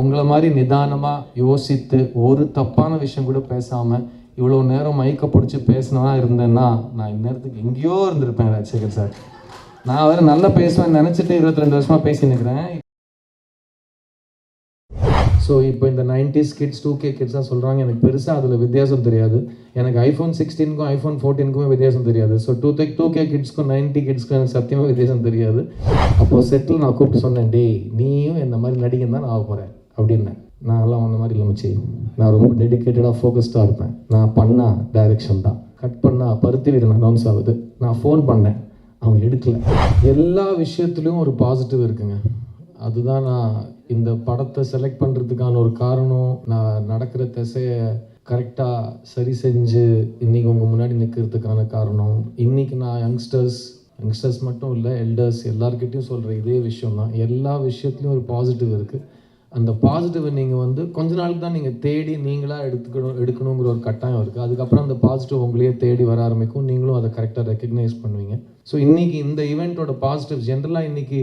உங்களை மாதிரி நிதானமாக யோசித்து ஒரு தப்பான விஷயம் கூட பேசாமல் இவ்வளோ நேரம் மயக்க பிடிச்சி பேசினா இருந்தேன்னா நான் இந்நேரத்துக்கு எங்கேயோ இருந்திருப்பேன் ராஜசேகர் சார். நான் வேறு நல்லா பேசுவேன் நினச்சிட்டு இருபத்தி ரெண்டு வருஷமாக பேசினுக்கிறேன் ஸோ இப்போ இந்த நைன்டிஸ் கிட்ஸ் டூ கே கிட்ஸாக சொல்கிறாங்க எனக்கு பெருசாக அதில் வித்தியாசம் தெரியாது. எனக்கு ஐஃபோன் சிக்ஸ்டீனுக்கும் ஐஃபோன் ஃபோர்டீனுக்குமே வித்தியாசம் தெரியாது. ஸோ டூ டூ கே கிட்ஸ்க்கும் நைன்டி கிட்ஸ்க்கும் எனக்கு சத்தியமாக வித்தியாசம் தெரியாது. அப்போது செட்டில் நான் கூப்பிட்டு சொன்னேன் டேய் நீயும் இந்த மாதிரி நடிகன் தான் நான் ஆக போகிறேன் அப்படின்னேன் நான்லாம் அந்த மாதிரி இல்லை மச்சி. நான் ரொம்ப டெடிக்கேட்டடாக ஃபோக்கஸ்டாக இருப்பேன். நான் பண்ணால் டைரெக்ஷன் தான். கட் பண்ணால் பருத்தி வீரன் அனௌன்ஸ் ஆகுது. நான் ஃபோன் பண்ணேன். அவன் எடுக்கல. எல்லா விஷயத்துலையும் ஒரு பாசிட்டிவ் இருக்குங்க. அதுதான் நான் இந்த படத்தை செலக்ட் பண்ணுறதுக்கான ஒரு காரணம். நான் நடக்கிற திசையை கரெக்டாக சரி செஞ்சு இன்றைக்கி உங்கள் முன்னாடி நிற்கிறதுக்கான காரணம். இன்றைக்கி நான் யங்ஸ்டர்ஸ் யங்ஸ்டர்ஸ் மட்டும் இல்லை எல்டர்ஸ் எல்லாருக்கிட்டையும் சொல்கிற இதே விஷயம் தான் எல்லா விஷயத்துலையும் ஒரு பாசிட்டிவ் இருக்குது அந்த பாசிட்டிவை நீங்கள் வந்து கொஞ்ச நாளுக்கு தான் நீங்கள் தேடி நீங்களாக எடுத்துக்கணும் எடுக்கணுங்கிற ஒரு கட்டாயம் இருக்குது அதுக்கப்புறம் அந்த பாசிட்டிவ் உங்களையே தேடி வர ஆரம்பிக்கும். நீங்களும் அதை கரெக்டாக ரெக்கக்னைஸ் பண்ணுவீங்க. ஸோ இன்றைக்கி இந்த ஈவெண்ட்டோட பாசிட்டிவ் ஜென்ரலாக இன்றைக்கி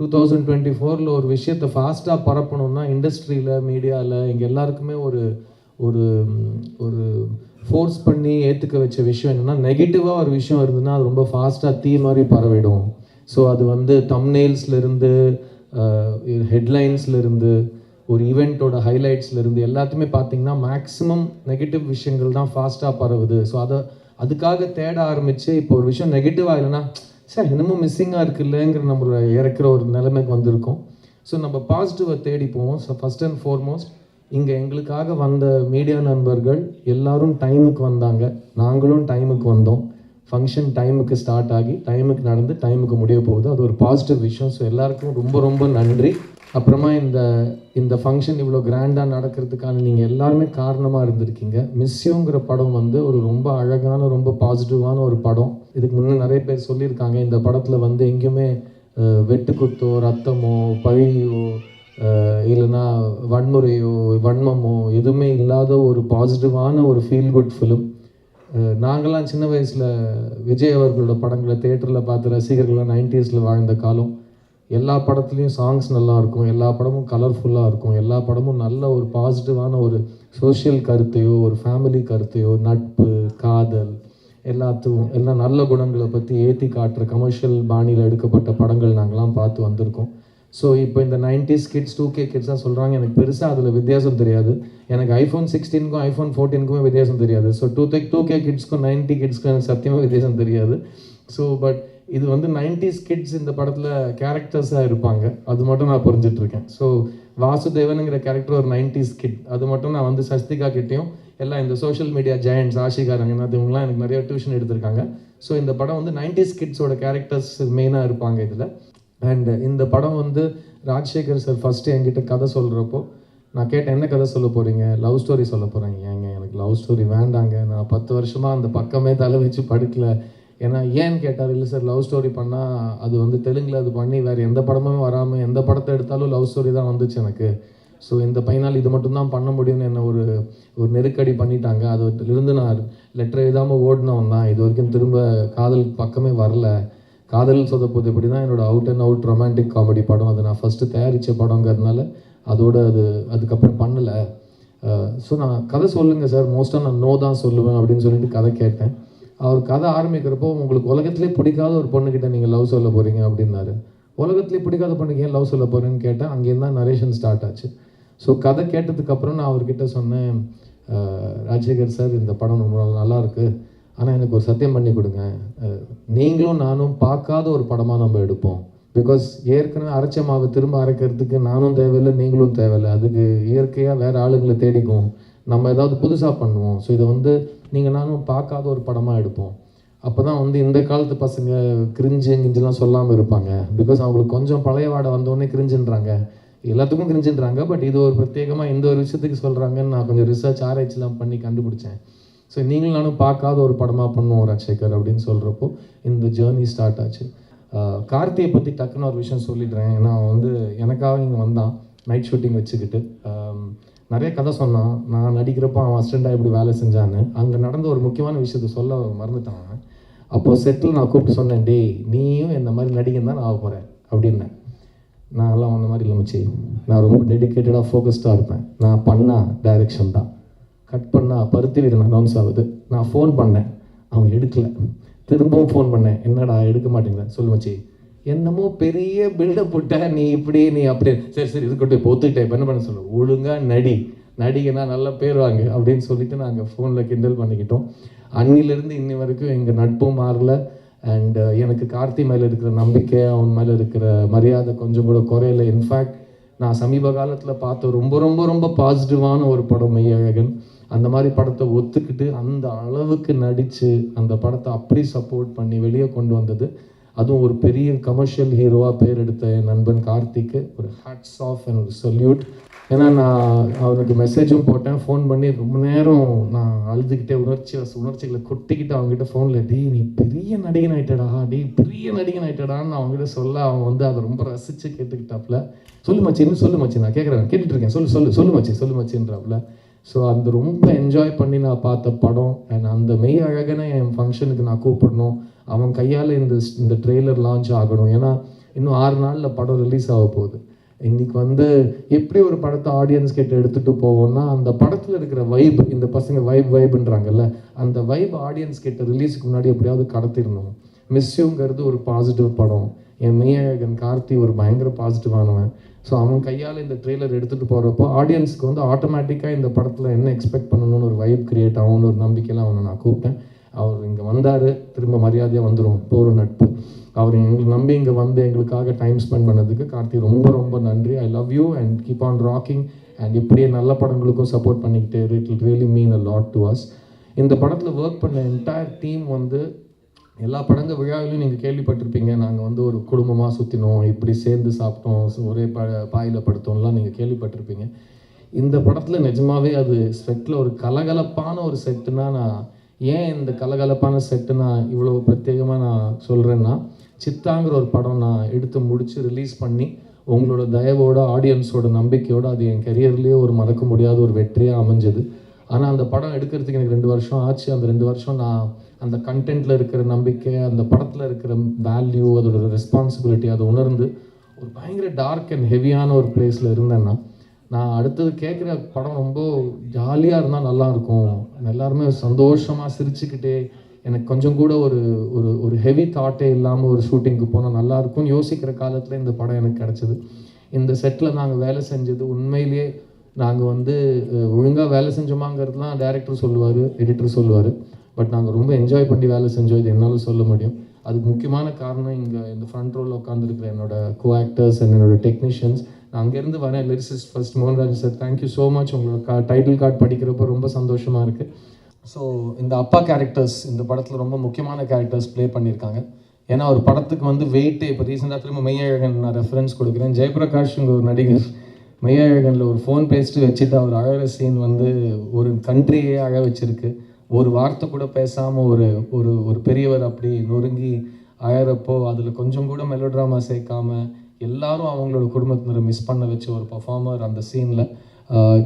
டூ தௌசண்ட் டுவெண்ட்டி ஃபோரில் ஒரு விஷயத்தை ஃபாஸ்ட்டாக பரப்பணும்னா இண்டஸ்ட்ரியில் மீடியாவில் இங்கே எல்லாருக்குமே ஒரு ஒரு ஒரு ஃபோர்ஸ் பண்ணி ஏற்றுக்க வச்ச விஷயம் என்னென்னா நெகட்டிவாக ஒரு விஷயம் இருந்ததுன்னா அது ரொம்ப ஃபாஸ்ட்டாக தீ மாதிரி பரவிடும். ஸோ அது வந்து தம்னெயில்ஸ்லேருந்து ஹெட்லைன்ஸ்லேருந்து ஒரு ஈவெண்ட்டோட ஹைலைட்ஸ்லேருந்து எல்லாத்தையுமே பார்த்தீங்கன்னா மேக்ஸிமம் நெகட்டிவ் விஷயங்கள் தான் ஃபாஸ்ட்டாக பரவுது. ஸோ அதை அதுக்காக தேட ஆரம்பித்து இப்போ ஒரு விஷயம் நெகட்டிவாக இல்லைன்னா சார் என்னமோ மிஸ்ஸிங்காக இருக்குல்லங்கிற நம்மளோட இறக்குற ஒரு நிலைமைக்கு வந்திருக்கோம். ஸோ நம்ம பாசிட்டிவை தேடி போவோம். ஸோ ஃபஸ்ட் அண்ட் ஃபார்மோஸ்ட் இங்கே எங்களுக்காக வந்த மீடியா நண்பர்கள் எல்லாரும் டைமுக்கு வந்தாங்க. நாங்களும் டைமுக்கு வந்தோம். ஃபங்க்ஷன் டைமுக்கு ஸ்டார்ட் ஆகி டைமுக்கு நடந்து டைமுக்கு முடிய போகுது. அது ஒரு பாசிட்டிவ் விஷயம். ஸோ எல்லாருக்கும் ரொம்ப ரொம்ப நன்றி. அப்புறமா இந்த இந்த ஃபங்க்ஷன் இவ்வளோ கிராண்டாக நடக்கிறதுக்கான நீங்கள் எல்லாருமே காரணமாக இருந்திருக்கீங்க. மிஸ்யோங்கிற படம் வந்து ஒரு ரொம்ப அழகான ரொம்ப பாசிட்டிவான ஒரு படம். இதுக்கு முன்னே நிறைய பேர் சொல்லியிருக்காங்க. இந்த படத்தில் வந்து எங்கேயுமே வெட்டுக்குத்தோ ரத்தமோ பழியோ இல்லைன்னா வன்முறையோ வன்மமோ எதுவுமே இல்லாத ஒரு பாசிட்டிவான ஒரு ஃபீல் குட் ஃபிலிம் நாங்கள்லாம் சின்ன வயசில் விஜய் அவர்களோட படங்களை தேட்டரில் பார்த்து ரசிகர்கள்லாம் நைன்டிஸில் வாழ்ந்த காலம். எல்லா படத்துலேயும் சாங்ஸ் நல்லா இருக்கும். எல்லா படமும் கலர்ஃபுல்லாக இருக்கும். எல்லா படமும் நல்ல ஒரு பாசிட்டிவான ஒரு சோஷியல் கருத்தையோ ஒரு ஃபேமிலி கருத்தையோ நட்பு காதல் எல்லாத்தையும் எல்லா நல்ல குணங்களை பற்றி ஏற்றி காட்டுற கமர்ஷியல் பாணியில் எடுக்கப்பட்ட படங்கள் நாங்கள்லாம் பார்த்து வந்திருக்கோம். ஸோ இப்போ இந்த நைன்டிஸ் கிட்ஸ் டூ கே கிட்ஸாக சொல்கிறாங்க எனக்கு பெருசாக அதில் வித்தியாசம் தெரியாது. எனக்கு ஐஃபோன் சிக்ஸ்டீனுக்கும் ஐஃபோன் ஃபோர்டீனுக்குமே வித்தியாசம் தெரியாது. So two the two K கிட்ஸ்க்கும் ninety கிட்ஸ்க்கும் எனக்கு சத்தியமாக வித்தியாசம் தெரியாது. ஸோ பட் இது வந்து நைன்டிஸ் கிட்ஸ் இந்த படத்தில் கேரக்டர்ஸாக இருப்பாங்க. அது மட்டும் நான் புரிஞ்சிட்ருக்கேன். ஸோ வாசுதேவனுங்கிற கேரக்டர் ஒரு நைன்டிஸ் கிட் அது மட்டும் நான் வந்து சஸ்திகா கிட்டேயும் எல்லாம் இந்த social media giants Ashika Ranganath இவங்கலாம் எனக்கு நிறைய டியூஷன் எடுத்திருக்காங்க. ஸோ இந்த படம் வந்து நைன்டிஸ் கிட்ஸோட கேரக்டர்ஸ் மெயினாக இருப்பாங்க இதில். அண்டு இந்த படம் வந்து ராஜசேகர் சார் ஃபஸ்ட்டு என்கிட்ட கதை சொல்கிறப்போ நான் கேட்டேன் என்ன கதை சொல்ல போகிறீங்க லவ் ஸ்டோரி சொல்ல போகிறாங்க ஏங்க எனக்கு லவ் ஸ்டோரி வேண்டாங்க. நான் பத்து வருஷமாக அந்த பக்கமே தலை வச்சு படுக்கல. ஏன்னா ஏன்னு கேட்டார் இல்லை சார் லவ் ஸ்டோரி பண்ணால் அது வந்து தெலுங்கில் அது பண்ணி வேறு எந்த படமும் வராமல் எந்த படத்தை எடுத்தாலும் லவ் ஸ்டோரி தான் வந்துச்சு எனக்கு. ஸோ இந்த பையனால் இது மட்டும்தான் பண்ண முடியும்னு என்ன ஒரு ஒரு நெருக்கடி பண்ணிட்டாங்க. அதுலேருந்து நான் லெட்டர் எழுதாமல் ஓடினவன் தான். இது வரைக்கும் திரும்ப காதல் பக்கமே வரல. காதல் சொதப்போது எப்படி தான் என்னோடய out and out romantic comedy படம் அது நான் ஃபஸ்ட்டு தயாரித்த படங்கிறதுனால அதோட அது அதுக்கப்புறம் பண்ணலை. ஸோ நான் கதை சொல்லுங்கள் சார் மோஸ்ட்டாக நான் நோ தான் சொல்லுவேன் அப்படின்னு சொல்லிட்டு கதை கேட்டேன். அவர் கதை ஆரம்பிக்கிறப்போ உங்களுக்கு உலகத்திலே பிடிக்காத ஒரு பொண்ணுக்கிட்ட நீங்கள் லவ் சொல்ல போகிறீங்க அப்படின்னாரு. உலகத்திலே பிடிக்காத பொண்ணுக்கு ஏன் லவ் சொல்ல போகிறேன்னு கேட்டேன் அங்கேருந்து தான் நரேஷன் ஸ்டார்ட் ஆச்சு. ஸோ கதை கேட்டதுக்கப்புறம் நான் அவர்கிட்ட சொன்னேன் ராஜசேகர் சார் இந்த படம் ரொம்ப நல்லாயிருக்கு ஆனால் எனக்கு ஒரு சத்தியம் பண்ணி கொடுங்க. நீங்களும் நானும் பார்க்காத ஒரு படமாக நம்ம எடுப்போம். பிகாஸ் ஏற்கனவே அரைச்ச மாவு திரும்ப அரைக்கிறதுக்கு நானும் தேவையில்லை நீங்களும் தேவையில்லை. அதுக்கு இயற்கையாக வேறு ஆளுங்களை தேடிக்கும். நம்ம ஏதாவது புதுசாக பண்ணுவோம். ஸோ இதை வந்து நீங்கள் நானும் பார்க்காத ஒரு படமாக எடுப்போம். அப்போ தான் வந்து இந்த காலத்து பசங்க கிரிஞ்சு கிஞ்செல்லாம் சொல்லாமல் இருப்பாங்க. பிகாஸ் அவங்களுக்கு கொஞ்சம் பழைய வாடை வந்தோடனே கிரிஞ்சுன்றாங்க. எல்லாத்துக்கும் கிரிஞ்சுன்றாங்க. பட் இது ஒரு பிரத்யேகமாக இந்த ஒரு விஷயத்துக்கு சொல்கிறாங்கன்னு நான் கொஞ்சம் ரிசர்ச் ஆராய்ச்சிலாம் பண்ணி கண்டுபிடிச்சேன். ஸோ நீங்களும் நானும் பார்க்காத ஒரு படமாக பண்ணுவோம் ராஜசேகர் அப்படின்னு சொல்கிறப்போ இந்த ஜேர்னி ஸ்டார்ட் ஆச்சு. கார்த்தியை பற்றி டக்குன்னு ஒரு விஷயம் சொல்லிடுறேன். ஏன்னா அவன் வந்து எனக்காக இங்கே வந்தான். நைட் ஷூட்டிங் வச்சுக்கிட்டு. நிறைய கதை சொன்னான். நான் நடிக்கிறப்போ அவன் அசிஸ்டண்ட்டாக எப்படி வேலை செஞ்சான்னு. அங்கே நடந்த ஒரு முக்கியமான விஷயத்த சொல்ல மறந்துட்டான் அப்போது செட்டில் நான் கூப்பிட்டு சொன்னேன் டேய் நீயும் இந்த மாதிரி நடிகன் தான் நான் ஆக போகிறேன் அப்படின்னேன் நான்லாம் அந்த மாதிரி இல்லை மச்சி. நான் ரொம்ப டெடிக்கேட்டடாக ஃபோக்கஸ்டாக இருப்பேன். நான் பண்ணால் டைரெக்ஷன் தான். கட் பண்ணால் பருத்தி வீரன் அனௌன்ஸ் ஆகுது. நான் ஃபோன் பண்ணேன். அவன் எடுக்கலை. திரும்பவும் ஃபோன் பண்ணேன். என்னடா எடுக்க மாட்டேங்கிறேன் சொல்லுவச்சி என்னமோ பெரிய பில்டப் போட்ட நீ இப்படி நீ அப்படி. சரி சரி இருக்கட்டும் இப்போ ஒத்துக்கிட்டேன் இப்போ என்ன பண்ண சொல்லு? ஒழுங்காக நடி. நடிகனா நல்ல பேர் வாங்க அப்படின்னு சொல்லிட்டு நாங்கள் ஃபோனில் கிண்டல் பண்ணிக்கிட்டோம். அன்னிலேருந்து இன்னி வரைக்கும் எங்கள் நட்பும் மாறல. அண்டு uh, எனக்கு கார்த்தி மேலே இருக்கிற நம்பிக்கை அவன் மேலே இருக்கிற மரியாதை கொஞ்சம் கூட குறையில. இன்ஃபேக்ட் நான் சமீப காலத்தில் பார்த்த ரொம்ப ரொம்ப ரொம்ப பாசிட்டிவான ஒரு படம் மெய்யழகன் அந்த மாதிரி படத்தை ஒத்துக்கிட்டு அந்த அளவுக்கு நடித்து அந்த படத்தை அப்படி சப்போர்ட் பண்ணி வெளியே கொண்டு வந்தது. அதுவும் ஒரு பெரிய கமர்ஷியல் ஹீரோவாக பேர் எடுத்த என் நண்பன் கார்த்திக்கு ஒரு ஹேட்ஸ் ஆஃப் அண்ட் ஒரு சொல்யூட் ஏன்னா நான் அவனுக்கு மெசேஜும் போட்டேன். ஃபோன் பண்ணி ரொம்ப நேரம் நான் அழுதுகிட்டே உணர்ச்சி உணர்ச்சிகளை கொட்டிக்கிட்டு அவங்ககிட்ட ஃபோனில் டேய் நீ பெரிய நடிகன் ஆயிட்டடா டேய் பெரிய நடிகன் ஆயிட்டடான்னு அவங்ககிட்ட சொல்ல அவன் வந்து அதை ரொம்ப ரசித்து கேட்டுக்கிட்டாப்புல. சொல்லு மச்சி இன்னும் சொல்லு மச்சி நான் கேட்குறேன் கேட்டுட்ருக்கேன் சொல்லு சொல்லு சொல்லு மச்சி சொல்லு மச்சின்றாப்புல. ஸோ அந்த ரொம்ப என்ஜாய் பண்ணி நான் பார்த்த படம் அண்ட் அந்த மெய் அழகனை என் ஃபங்க்ஷனுக்கு நான் கூப்பிடணும். அவன் கையால் இந்த இந்த ட்ரெய்லர் லான்ச் ஆகணும். ஏன்னா இன்னும் ஆறு நாளில் படம் ரிலீஸ் ஆக போகுது. இன்னைக்கு வந்து எப்படி ஒரு படத்தை ஆடியன்ஸ் கிட்ட எடுத்துகிட்டு போவோம்னா அந்த படத்தில் இருக்கிற வைப் இந்த பசங்க வைப் வைப்ன்றாங்கல்ல அந்த வைப் ஆடியன்ஸ் கிட்ட ரிலீஸுக்கு முன்னாடி எப்படியாவது கடத்திடணும். மிஸ்யூங்கிறது ஒரு பாசிட்டிவ் படம். என் மெய்யழகன் கார்த்தி ஒரு பயங்கர பாசிட்டிவானவன் ஸோ அவன் கையால் இந்த ட்ரெய்லர் எடுத்துகிட்டு போகிறப்போ ஆடியன்ஸ்க்கு வந்து ஆட்டோமேட்டிக்காக இந்த படத்தில் என்ன எக்ஸ்பெக்ட் பண்ணணும்னு ஒரு வைப் கிரியேட் ஆகும்னு ஒரு நம்பிக்கையில் அவனை நான் கூப்பிட்டேன். அவர் இங்கே வந்தார் திரும்ப மரியாதையாக வந்துடும் போகிற நட்பு. அவர் எங்களை நம்பி இங்கே வந்து எங்களுக்காக டைம் ஸ்பெண்ட் பண்ணதுக்கு கார்த்தி ரொம்ப ரொம்ப நன்றி. I love you and keep on rocking and இப்படியே நல்ல படங்களுக்கும் சப்போர்ட் பண்ணிக்கிட்டே it'll really mean a lot to us இந்த படத்தில் ஒர்க் பண்ண என்டையர் டீம் வந்து எல்லா படங்க விழாவிலையும் நீங்கள் கேள்விப்பட்டிருப்பீங்க. நாங்கள் வந்து ஒரு குடும்பமாக சுற்றினோம் இப்படி சேர்ந்து சாப்பிட்டோம் ஒரே ப பாயில் படுத்தோம்லாம் நீங்கள் கேள்விப்பட்டிருப்பீங்க. இந்த படத்தில் நிஜமாவே அது செட்டில் ஒரு கலகலப்பான ஒரு செட்டுனா நான் ஏன் இந்த கலகலப்பான செட்டு நான் இவ்வளோ பிரத்யேகமாக நான் சொல்கிறேன்னா சித்தாங்கிற ஒரு படம் நான் எடுத்து முடித்து ரிலீஸ் பண்ணி உங்களோட தயவோட ஆடியன்ஸோட நம்பிக்கையோடு அது என் கரியர்லேயே ஒரு மறக்க முடியாத ஒரு வெற்றியாக அமைஞ்சது. ஆனால் அந்த படம் எடுக்கிறதுக்கு எனக்கு ரெண்டு வருஷம் ஆச்சு. அந்த ரெண்டு வருஷம் நான் அந்த கண்டென்ட்டில் இருக்கிற நம்பிக்கை அந்த படத்தில் இருக்கிற வேல்யூ அதோட ரெஸ்பான்சிபிலிட்டி அதை உணர்ந்து ஒரு பயங்கர டார்க் அண்ட் ஹெவியான ஒரு பிளேஸில் இருந்தேன்னா நான் அடுத்தது கேட்குற படம் ரொம்ப ஜாலியாக இருந்தால் நல்லா இருக்கும் எல்லாருமே சந்தோஷமாக சிரிச்சுக்கிட்டே எனக்கு கொஞ்சம் கூட ஒரு ஒரு ஒரு ஹெவி தாட்டே இல்லாமல் ஒரு ஷூட்டிங்க்கு போனால் நல்லாயிருக்கும்னு யோசிக்கிற காலத்தில் இந்த படம் எனக்கு கிடச்சிது. இந்த செட்டில் நாங்கள் வேலை செஞ்சது உண்மையிலேயே நாங்கள் வந்து ஒழுங்காக வேலை செஞ்சோமாங்கிறதுலாம் டேரக்டர் சொல்லுவார் எடிட்டர் சொல்லுவார். பட் நாங்கள் ரொம்ப என்ஜாய் பண்ணி வேலை செஞ்சோம். இது என்னால் சொல்ல முடியும். அதுக்கு முக்கியமான காரணம் இங்கே இந்த ஃப்ரண்ட் ரோவில் உட்காந்துருக்கிற என்னோட கோ ஆக்டர்ஸ் அண்ட் என்னோட டெக்னீஷியன்ஸ் நான் அங்கேருந்து வரேன். Lyricist first Mohanraj sir thank you so much உங்களோட கா டைட்டில் கார்டு படிக்கிறப்போ ரொம்ப சந்தோஷமாக இருக்குது ஸோ இந்த அப்பா கேரக்டர்ஸ் இந்த படத்தில் ரொம்ப முக்கியமான கேரக்டர்ஸ் ப்ளே பண்ணியிருக்காங்க. ஏன்னா ஒரு படத்துக்கு வந்து வெயிட்டு இப்போ ரீசெண்டாக திரும்ப மெய்யழகன் நான் ரெஃபரன்ஸ் கொடுக்குறேன். ஜெயபிரகாஷ்ங்க ஒரு நடிகர் மெய்யழகனில் ஒரு ஃபோன் பேசிட்டு வச்சுட்டு அவர் அழகிற சீன் வந்து ஒரு கண்ட்ரியே அழ வச்சிருக்கு. ஒரு வார்த்தை கூட பேசாமல் ஒரு ஒரு ஒரு பெரியவர் அப்படி நொறுங்கி அழகிறப்போ அதில் கொஞ்சம் கூட மெலோட்ராமா சேர்க்காம எல்லாரும் அவங்களோட குடும்பத்தினரை மிஸ் பண்ண வச்ச ஒரு பர்ஃபார்மர் அந்த சீனில்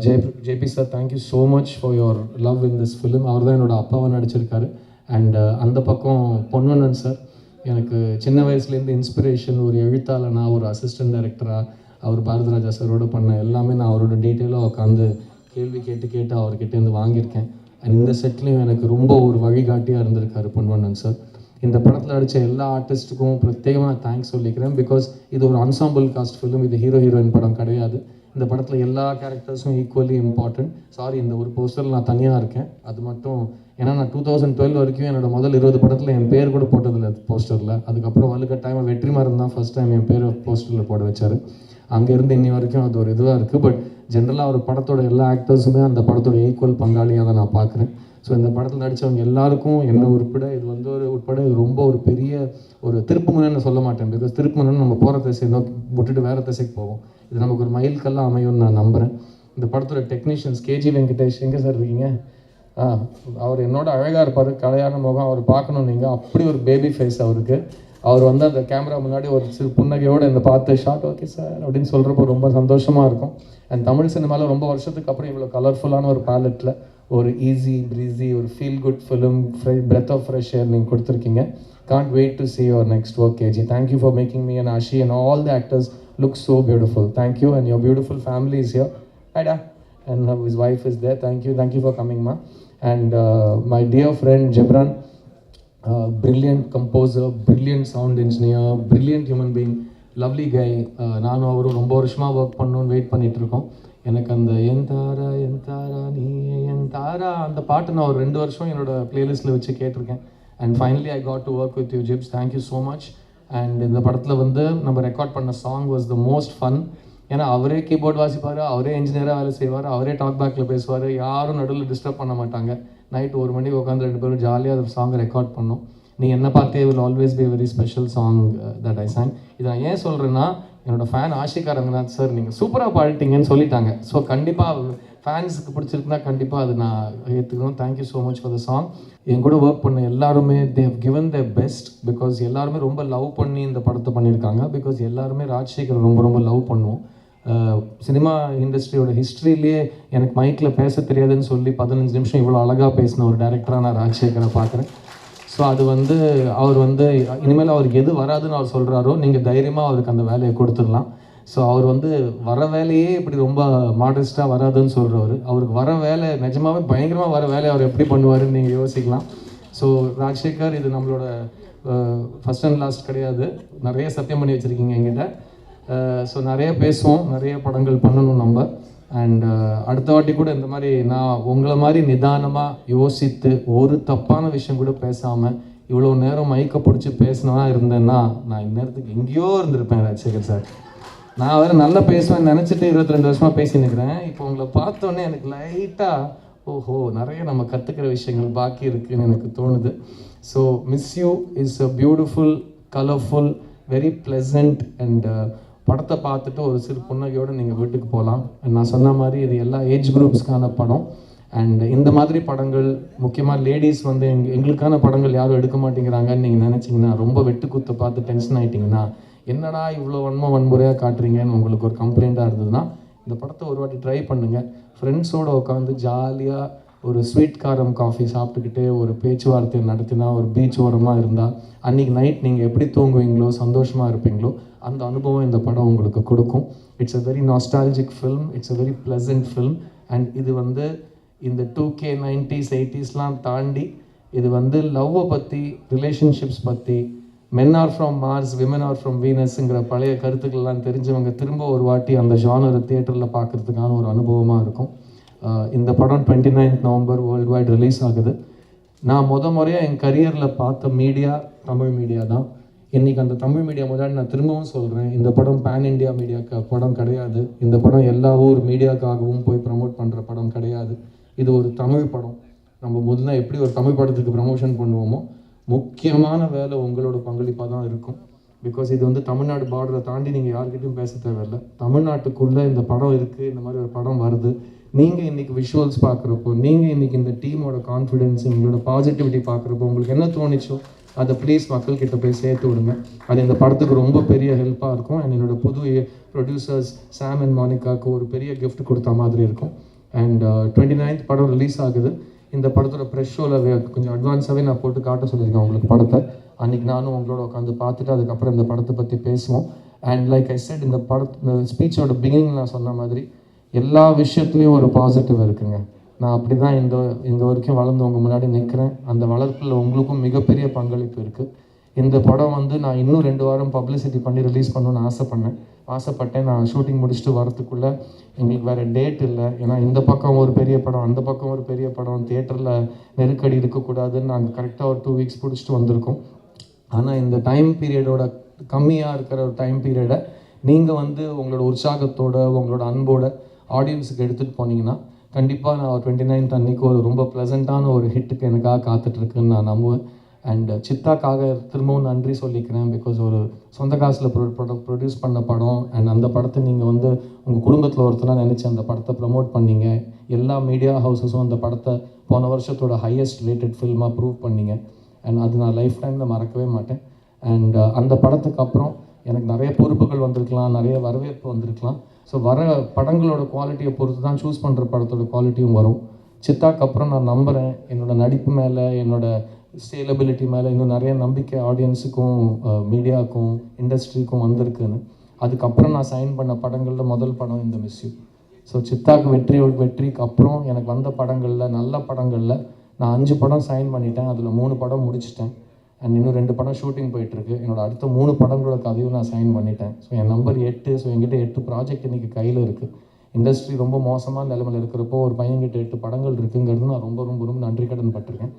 J JB sir thank you so much for your love in this film அவர் தான் என்னோட அப்பாவை நடிச்சிருக்காரு. அண்ட் அந்த பக்கம் பொன்வண்ணன் சார் எனக்கு சின்ன வயசுலேருந்து இன்ஸ்பிரேஷன் ஒரு எழுத்தாளனா ஒரு அசிஸ்டன்ட் டைரக்டராக அவர் பாரதிராஜா சாரோட பண்ண எல்லாமே நான் அவரோட டீட்டெயிலாக உட்காந்து கேள்வி கேட்டு கேட்டு அவர்கிட்டேருந்து வாங்கியிருக்கேன். அண்ட் இந்த செட்லேயும் எனக்கு ரொம்ப ஒரு வழிகாட்டியாக இருந்திருக்காரு பொன்வண்ணன் சார் இந்த படத்தில் நடித்த எல்லா ஆர்டிஸ்ட்டுக்கும் பிரத்யேகமாக தேங்க்ஸ் சொல்லிக்கிறேன். பிகாஸ் இது ஒரு அன்சாம்பிள் காஸ்ட் ஃபிலிம் இது ஹீரோ ஹீரோயின் படம் கிடையாது. இந்த படத்தில் எல்லா கேரக்டர்ஸும் ஈக்குவலி இம்பார்ட்டன்ட் சாரி இந்த ஒரு போஸ்டரில் நான் தனியாக இருக்கேன். அது மட்டும் ஏன்னா நான் டூ தௌசண்ட் டுவெல் வரைக்கும் என்னோடய முதல் இருபது படத்தில் என் பேர் கூட போட்டதில்லை போஸ்டரில் அதுக்கப்புறம் வலுக்கட்டாயமாக வெற்றிமாறன் தான் ஃபஸ்ட் டைம் என் பேர் போஸ்டரில் போட வச்சார். அங்கேருந்து இன்னி வரைக்கும் அது ஒரு இதுவாக இருக்குது பட் ஜென்ரலாக ஒரு படத்தோட எல்லா ஆக்டர்ஸுமே அந்த படத்தோட ஈக்குவல் பங்காளியாக தான் நான் பார்க்குறேன். ஸோ இந்த படத்தில் நடித்தவங்க எல்லாருக்கும் என்ன உட்பட இது வந்து ஒரு உட்பட இது ரொம்ப ஒரு பெரிய ஒரு திருப்புமுனைன்னு சொல்ல மாட்டேன். பிகாஸ் திருப்புமுனைன்னு நம்ம போகிற திசை நோக்கி விட்டுட்டு வேறு திசைக்கு போவோம். இது நமக்கு ஒரு மைல்கல்லாம் அமையும்னு நான் நம்புகிறேன் இந்த படத்தோட டெக்னீஷியன்ஸ் கேஜி வெங்கடேஷ் எங்கே சார் இருக்கீங்க? ஆ அவர் என்னோட அழகாக இருப்பார். கலையான முகம் அவர் பார்க்கணும் நீங்கள் அப்படி ஒரு பேபி ஃபேஸ் அவருக்கு. அவர் வந்து அந்த கேமரா முன்னாடி ஒரு சிறு புன்னகையோடு இந்த பார்த்து ஷார்ட் ஓகே சார் அப்படின்னு சொல்கிறப்போ ரொம்ப சந்தோஷமாக இருக்கும் அண்ட் தமிழ் சினிமாவில் ரொம்ப வருஷத்துக்கு அப்புறம் இவ்வளோ கலர்ஃபுல்லான ஒரு பேலட்டில் ஒரு ஈஸி ப்ரீஸி ஒரு ஃபீல் குட் ஃபிலிம் ஃப்ரெ பிரெத் ஆஃப் ஃப்ரெஷ் ஏர் நீங்கள் கொடுத்துருக்கீங்க can't wait to see your next work KG thank you for making me and Ashi and all the actors looks so beautiful. Thank you, and your beautiful and is here. Hi, Da. And uh, his wife is for கம்மிங்மா and my dear friend Ghibran Ma. Composer brilliant sound engineer brilliant human uh, lovely guy நானும் அவரும் ரொம்ப வருஷமாக work பண்ணணும்னு wait பண்ணிட்டு இருக்கோம் எனக்கு அந்த என் தாரா என் தாரா நீ என் தாரா அந்த பாட்டு நான் ஒரு ரெண்டு வருஷம் என்னோட பிளேலிஸ்ட்டில் வச்சு கேட்டிருக்கேன். And finally I got to work with you Gibs thank you so much and இந்த படத்தில் வந்து நம்ம ரெக்கார்ட் பண்ண song was the most fun ஏன்னா அவரே கீபோர்ட் வாசிப்பார் அவரே இன்ஜினியராக வேலை செய்வார் அவரே டாக் பேக்கில் பேசுவார். யாரும் நடுவில் டிஸ்டர்ப் பண்ண மாட்டாங்க. நைட் ஒரு மணிக்கு உட்காந்து ரெண்டு பேரும் ஜாலியாக அந்த சாங் ரெக்கார்ட் பண்ணோம். நீ என்ன பார்த்தே will always be very special song that I sang இதை நான் ஏன் சொல்கிறேன்னா என்னோட ஃபேன் ஆஷிகா ரங்கநாத் சார் நீங்கள் சூப்பராக பாடிட்டீங்கன்னு சொல்லிட்டாங்க. ஸோ கண்டிப்பாக ஃபேன்ஸுக்கு பிடிச்சிருக்குன்னா கண்டிப்பாக அது நான் ஏற்றுக்கணும் thank you so much for the song என் கூட ஒர்க் பண்ண எல்லாருமே they've given the best because எல்லாருமே ரொம்ப லவ் பண்ணி இந்த படத்தை பண்ணியிருக்காங்க. பிகாஸ் எல்லாருமே ராஜசேகர் ரொம்ப ரொம்ப லவ் பண்ணுவோம். சினிமா இண்டஸ்ட்ரியோட ஹிஸ்ட்ரியிலேயே எனக்கு மைக்கில் பேச தெரியாதுன்னு சொல்லி பதினஞ்சு நிமிஷம் இவ்வளோ அழகாக பேசின ஒரு டேரக்டராக நான் ராஜசேகரை பார்க்குறேன். ஸோ அது வந்து அவர் வந்து இனிமேல் அவருக்கு எது வராதுன்னு அவர் சொல்கிறாரோ நீங்கள் தைரியமாக அவருக்கு அந்த வேலையை கொடுத்துடலாம். ஸோ அவர் வந்து வர வேலையே இப்படி ரொம்ப மாடஸ்ட்டாக வராதுன்னு சொல்கிறவர் அவருக்கு வர வேலை நிஜமாகவே பயங்கரமாக வர வேலையை அவர் எப்படி பண்ணுவாருன்னு நீங்கள் யோசிக்கலாம். ஸோ ராஜசேகர் இது நம்மளோட ஃபஸ்ட் அண்ட் லாஸ்ட் கிடையாது. நிறைய சத்தியம் பண்ணி வச்சுருக்கீங்க எங்கிட்ட Uh, ஸோ நிறைய பேசுவோம் நிறைய படங்கள் பண்ணணும் நம்ம. அண்ட் uh, அடுத்த வாட்டி கூட இந்த மாதிரி நான் உங்களை மாதிரி நிதானமாக யோசித்து ஒரு தப்பான விஷயம் கூட பேசாமல் இவ்வளோ நேரம் மைக்க பிடிச்சி பேசினா இருந்தேன்னா நான் இந்நேரத்துக்கு எங்கேயோ இருந்திருப்பேன் ராஜசேகர் சார் நான் வேறு நல்லா பேசுவேன் நினச்சிட்டு இருபத்தி ரெண்டு வருஷமாக பேசி நிற்கிறேன் இப்போ உங்களை பார்த்தோன்னே எனக்கு லைட்டாக ஓஹோ நிறைய நம்ம கற்றுக்கிற விஷயங்கள் பாக்கி இருக்குன்னு எனக்கு தோணுது. So miss you is a beautiful colourful very pleasant and படத்தை பார்த்துட்டு ஒரு சிறு புன்னகையோடு நீங்கள் வீட்டுக்கு போகலாம். நான் சொன்ன மாதிரி இது எல்லா ஏஜ் குரூப்ஸ்க்கான படம். அண்ட் இந்த மாதிரி படங்கள் முக்கியமாக லேடிஸ் வந்து எங் எங்களுக்கான படங்கள் யாரும் எடுக்க மாட்டேங்கிறாங்கன்னு நீங்கள் நினச்சிங்கன்னா ரொம்ப வெட்டுக்குத்தை பார்த்து டென்ஷன் ஆகிட்டிங்கன்னா என்னடா இவ்வளோ வன்ம வன்முறையாக காட்டுறீங்கன்னு உங்களுக்கு ஒரு கம்ப்ளைண்ட்டாக இருந்ததுன்னா இந்த படத்தை ஒரு வாட்டி ட்ரை பண்ணுங்கள் ஃப்ரெண்ட்ஸோடு உட்காந்து ஜாலியாக ஒரு ஸ்வீட் காரம் காஃபி சாப்பிட்டுக்கிட்டு ஒரு பேச்சுவார்த்தை நடத்தினா ஒரு பீச் ஓரமாக இருந்தால் அன்றைக்கி நைட் நீங்கள் எப்படி தூங்குவீங்களோ சந்தோஷமாக இருப்பீங்களோ அந்த அனுபவம் இந்த படம் உங்களுக்கு கொடுக்கும். It's a very nostalgic film it's a very pleasant film and இது வந்து இந்த டூ கே நைன்டிஸ் எயிட்டிஸ்லாம் தாண்டி இது வந்து லவ்வை பற்றி ரிலேஷன்ஷிப்ஸ் பற்றி men are from Mars women are from வீனஸ்ங்கிற பழைய கருத்துக்கள்லாம் தெரிஞ்சவங்க திரும்ப ஒரு வாட்டி அந்த ஜானரை தியேட்டரில் பார்க்குறதுக்கான ஒரு அனுபவமாக இருக்கும். இந்த படம் twenty ninth November world wide release ஆகுது. நான் முத முறையாக என் கரியரில் பார்த்த மீடியா தமிழ் மீடியா தான். இன்றைக்கி அந்த தமிழ் மீடியா முன்னாடி நான் திரும்பவும் சொல்கிறேன் இந்த படம் பேன் இண்டியா மீடியாக்கு படம் கிடையாது. இந்த படம் எல்லா ஊர் மீடியாக்காகவும் போய் ப்ரமோட் பண்ணுற படம் கிடையாது. இது ஒரு தமிழ் படம். நம்ம முதல்ல எப்படி ஒரு தமிழ் படத்துக்கு ப்ரமோஷன் பண்ணுவோமோ முக்கியமான வேலை உங்களோட பங்களிப்பாக தான் இருக்கும். பிகாஸ் இது வந்து தமிழ்நாடு பார்டரை தாண்டி நீங்கள் யார்கிட்டையும் பேச தேவையில்லை. தமிழ்நாட்டுக்குள்ளே இந்த படம் இருக்குது இந்த மாதிரி ஒரு படம் வருது. நீங்கள் இன்றைக்கி விஷுவல்ஸ் பார்க்குறப்போ நீங்கள் இன்றைக்கி இந்த டீமோட கான்ஃபிடென்ஸ் உங்களோட பாசிட்டிவிட்டி பார்க்குறப்போ உங்களுக்கு என்ன தோணுச்சோ அதை ப்ளீஸ் மக்கள்கிட்ட போய் சேர்த்து விடுங்க. அது இந்த படத்துக்கு ரொம்ப பெரிய ஹெல்ப்பாக இருக்கும். அண்ட் என்னோட புது ப்ரொடியூசர்ஸ் சாம் அண்ட் மானிகாவுக்கு ஒரு பெரிய கிஃப்ட் கொடுத்த மாதிரி இருக்கும். அண்ட் டுவெண்ட்டி நைன்த் படம் ரிலீஸ் ஆகுது. இந்த படத்தோட ப்ரெஷ் ஷோவில் கொஞ்சம் அட்வான்ஸாகவே நான் போட்டு காட்ட சொல்லியிருக்கேன் உங்களுக்கு படத்தை. அன்றைக்கி நானும் உங்களோட உட்காந்து பார்த்துட்டு அதுக்கப்புறம் இந்த படத்தை பற்றி பேசுவோம். அண்ட் லைக் ஐ செட் இந்த படத்து இந்த ஸ்பீச்சோட பிகினிங் நான் சொன்ன மாதிரி எல்லா விஷயத்துலேயும் ஒரு பாசிட்டிவ் இருக்குங்க. நான் அப்படி தான் இந்த இந்த வரைக்கும் வளர்ந்து உங்கள் முன்னாடி நிற்கிறேன் அந்த வளர்ப்பில் உங்களுக்கும் மிகப்பெரிய பங்களிப்பு இருக்குது இந்த படம் வந்து நான் இன்னும் ரெண்டு வாரம் பப்ளிசிட்டி பண்ணி ரிலீஸ் பண்ணணும்னு ஆசைப்பண்ணேன் ஆசைப்பட்டேன். நான் ஷூட்டிங் முடிச்சுட்டு வரத்துக்குள்ளே எங்களுக்கு வேறு டேட் இல்லை. ஏன்னா இந்த பக்கம் ஒரு பெரிய படம் அந்த பக்கம் ஒரு பெரிய படம். தேட்டரில் நெருக்கடி இருக்கக்கூடாதுன்னு நாங்கள் கரெக்டாக ஒரு டூ வீக்ஸ் பிடிச்சிட்டு வந்திருக்கோம். ஆனால் இந்த டைம் பீரியடோட கம்மியாக இருக்கிற ஒரு டைம் பீரியடை நீங்கள் வந்து உங்களோட உற்சாகத்தோட உங்களோட அன்போட ஆடியன்ஸுக்கு எடுத்துகிட்டு போனீங்கன்னா கண்டிப்பாக நான் டுவெண்ட்டி நைன்த் அன்னைக்கு ஒரு ரொம்ப ப்ளசண்ட்டான ஒரு ஹிட்டுக்கு எனக்காக காத்துட்ருக்குன்னு நான் நம்புவேன். அண்ட் சித்தாக்காக திரும்பவும் நன்றி சொல்லிக்கிறேன். பிகாஸ் ஒரு சொந்த காசில் ப்ரொ படம் ப்ரொடியூஸ் பண்ண படம் அண்ட் அந்த படத்தை நீங்கள் வந்து உங்கள் குடும்பத்தில் ஒருத்தராக நினச்சி அந்த படத்தை ப்ரமோட் பண்ணீங்க. எல்லா மீடியா ஹவுசஸும் அந்த படத்தை போன வருஷத்தோட ஹையஸ்ட் ரேட்டட் ஃபில்மாக ப்ரூவ் பண்ணீங்க. அண்ட் அது நான் லைஃப் டைமில் மறக்கவே மாட்டேன். அண்ட் uh, அந்த படத்துக்கு அப்புறம் எனக்கு நிறைய பொறுப்புகள் வந்திருக்கலாம் நிறைய வரவேற்பு வந்திருக்கலாம். ஸோ வர படங்களோட குவாலிட்டியை பொறுத்து தான் சூஸ் பண்ணுற படத்தோட குவாலிட்டியும் வரும். சித்தாக்கு அப்புறம் நான் நம்புகிறேன் என்னோட நடிப்பு மேலே என்னோட ஸ்டேலபிலிட்டி மேலே இன்னும் நிறைய நம்பிக்கை ஆடியன்ஸுக்கும் மீடியாவுக்கும் uh, இண்டஸ்ட்ரிக்கும் வந்திருக்குன்னு. அதுக்கப்புறம் நான் சைன் பண்ண படங்களில் முதல் படம் இந்த மிஸ்யூ ஸோ சித்தாக்கு வெற்றி வெற்றிக்கு அப்புறம் எனக்கு வந்த படங்களில் நல்ல படங்களில் நான் அஞ்சு படம் சைன் பண்ணிட்டேன். அதில் மூணு படம் முடிச்சிட்டேன். அண்ட் இன்னும் ரெண்டு படம் ஷூட்டிங் போயிட்டுருக்கு. என்னோட அடுத்த மூணு படங்களோட கதையும் நான் சைன் பண்ணிட்டேன். ஸோ என் நம்பர் எட்டு. ஸோ என்கிட்ட எட்டு ப்ராஜெக்ட் இன்றைக்கி கையில் இருக்குது இண்டஸ்ட்ரி ரொம்ப மோசமான நிலமையில் இருக்கிறப்போ ஒரு பையன்கிட்ட எட்டு படங்கள் இருக்குங்கிறது நான் ரொம்ப ரொம்ப ரொம்ப நன்றி கடன் பட்டிருக்கேன்.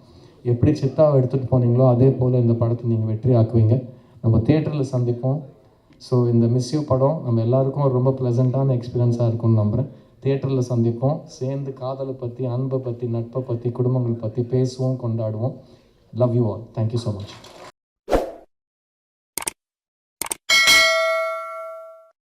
எப்படி சித்தாவை எடுத்துகிட்டு போனீங்களோ அதே போல் இந்த படத்தை நீங்கள் வெற்றி ஆக்குவீங்க. நம்ம தேட்டரில் சந்திப்போம். ஸோ இந்த மிஸ்யூ படம் நம்ம எல்லாருக்கும் ஒரு ரொம்ப ப்ளசண்ட்டான எக்ஸ்பீரியன்ஸாக இருக்கும்னு நம்புகிறேன் தேட்டரில் சந்திப்போம். சேர்ந்து காதலை பற்றி அன்பை பற்றி நட்பை பற்றி குடும்பங்கள் பற்றி பேசுவோம் கொண்டாடுவோம். Love you all thank you so much